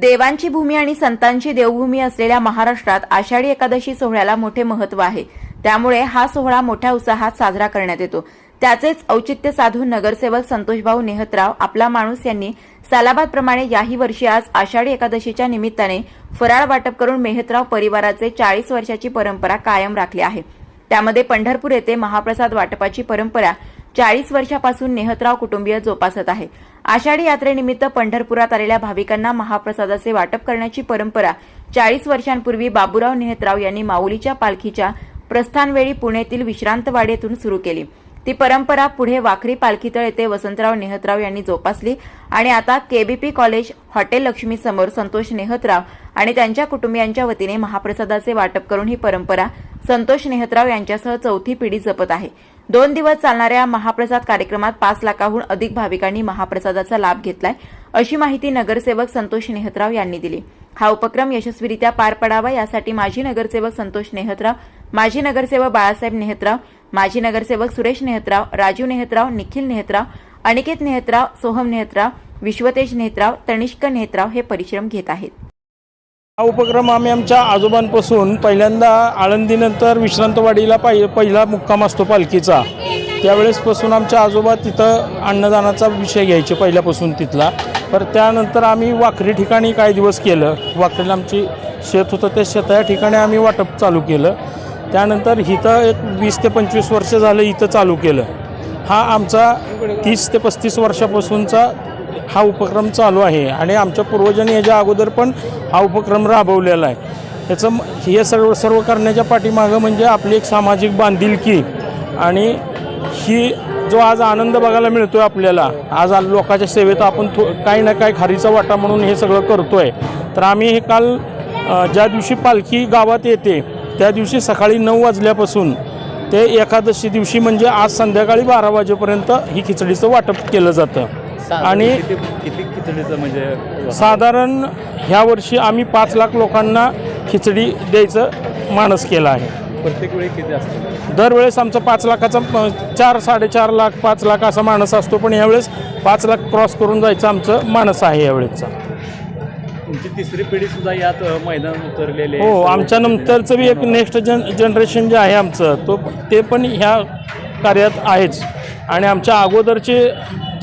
देवांची भूमी आणि संतांची देवभूमी असलेल्या महाराष्ट्रात आषाढी एकादशी सोहळ्याला मोठे महत्त्व आहे. त्यामुळे हा सोहळा मोठ्या उत्साहात साजरा करण्यात येतो. त्याचेच औचित्य साधून नगरसेवक संतोषभाऊ नेहतराव आपला माणूस यांनी सालाबादप्रमाणे याही वर्षी आज आषाढी एकादशीच्या निमित्ताने फराळ वाटप करून मेहतराव परिवाराचे चाळीस वर्षाची परंपरा कायम राखली आहे. त्यामध्ये पंढरपूर येथे महाप्रसाद वाटपाची परंपरा चाळीस वर्षापासून नेहतराव कुटुंबीय जोपासत आहे. आषाढी यात्रेनिमित्त पंढरपुरात आलेल्या भाविकांना महाप्रसादाचे वाटप करण्याची परंपरा चाळीस वर्षांपूर्वी बाबूराव नेहतराव यांनी माऊलीच्या पालखीच्या प्रस्थानवेळी पुण्यातील विश्रांतवाडीतून सुरू केली. ती परंपरा पुढे वाखरी पालखीतळ येथे वसंतराव नेहतराव यांनी जोपासली आणि आता केबीपी कॉलेज हॉटेल लक्ष्मी समोर संतोष नेहतराव आणि त्यांच्या कुटुंबियांच्या वतीने महाप्रसादाचे वाटप करून ही परंपरा संतोष नेहतराव यांच्यासह चौथी पिढी जपत आहे. दोन दिवस चालणाऱ्या महाप्रसाद कार्यक्रमात पाच लाखाहून अधिक भाविकांनी महाप्रसादाचा लाभ घेतलाय अशी माहिती नगरसेवक संतोष नेहतराव यांनी दिली. हा उपक्रम यशस्वीरित्या पार पडावा यासाठी माजी नगरसेवक संतोष नेहतराव माजी नगरसेवक बाळासाहेब नेहतराव माजी नगरसेवक सुरेश नेहतराव राजू नेहतराव निखिल नेहतराव अनिकेत नेहतराव सोहम नेहतराव विश्वतेज नेहतराव तनिष्क नेहतराव हे परिश्रम घेत आहेत. हा उपक्रम आम्ही आमच्या आजोबांपासून पहिल्यांदा आळंदीनंतर विश्रांतवाडीला पाहि पहिला मुक्काम असतो पालखीचा. त्यावेळेसपासून आमच्या आजोबा तिथं अन्नदानाचा विषय घ्यायचे पहिल्यापासून तिथला. पर त्यानंतर आम्ही वाखरी ठिकाणी काही दिवस केलं. वाखरीला आमची शेत होतं त्या शेता या ठिकाणी आम्ही वाटप चालू केलं. त्यानंतर इथं एक वीस ते पंचवीस वर्ष झालं इथं चालू केलं. हा आमचा तीस ते पस्तीस वर्षापासूनचा हा उपक्रम चालू आहे आणि आमच्या पूर्वजांनी याच्या अगोदर पण हा उपक्रम राबवलेला आहे. याचं हे सर्व सर्व करण्याच्या पाठीमागं म्हणजे आपली एक सामाजिक बांधिलकी आणि ही जो आज आनंद बघायला मिळतो आहे आपल्याला आज लोकांच्या सेवेत आपण थो काही ना काही खारीचा वाटा म्हणून हे सगळं करतो आहे तर आम्ही हे काल ज्या दिवशी पालखी गावात येते त्या दिवशी सकाळी नऊ वाजल्यापासून ते एकादशी दिवशी म्हणजे आज संध्याकाळी बारा वाजेपर्यंत ही खिचडीचं वाटप केलं जातं. आणि किती किती खिचडीचं म्हणजे साधारण ह्या वर्षी आम्ही पाच लाख लोकांना खिचडी द्यायचं मानस केलं आहे. प्रत्येक वेळी किती असतं? दरवेळेस आमचा पाच लाखाचा चार साडेचार लाख पाच लाख असा मानस असतो पण यावेळेस पाच लाख क्रॉस करून जायचं आमचं मानस आहे यावेळेसचा. तुमची तिसरी पिढी सुद्धा यात अ, मैदानात उतरलेली हो आमच्या नंतरचं बी एक नेक्स्ट जन जनरेशन जे आहे आमचं तो ते पण ह्या कार्यात आहेच. आणि आमच्या अगोदरचे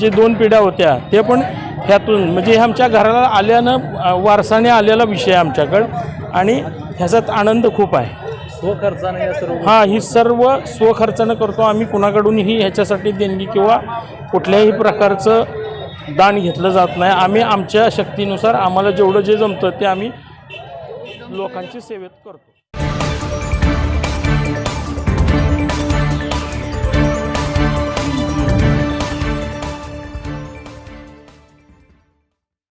जे दोन पिढ्या होत्या ते पण ह्यातून म्हणजे आमच्या घराला आल्यानं वारसाने आलेला विषय आहे आमच्याकडं. आणि ह्याच्यात आनंद खूप आहे. स्वखर्चाने या सर्व हा ही सर्व स्वखर्चानं करतो. आम्ही कुणाकडूनही ह्याच्यासाठी देणगी किंवा कुठल्याही प्रकारचं दान घेतलं जात नाही. आम्ही आमच्या शक्तीनुसार आम्हाला जेवढं जे जमतं ते आम्ही लोकांची सेवेत करतो.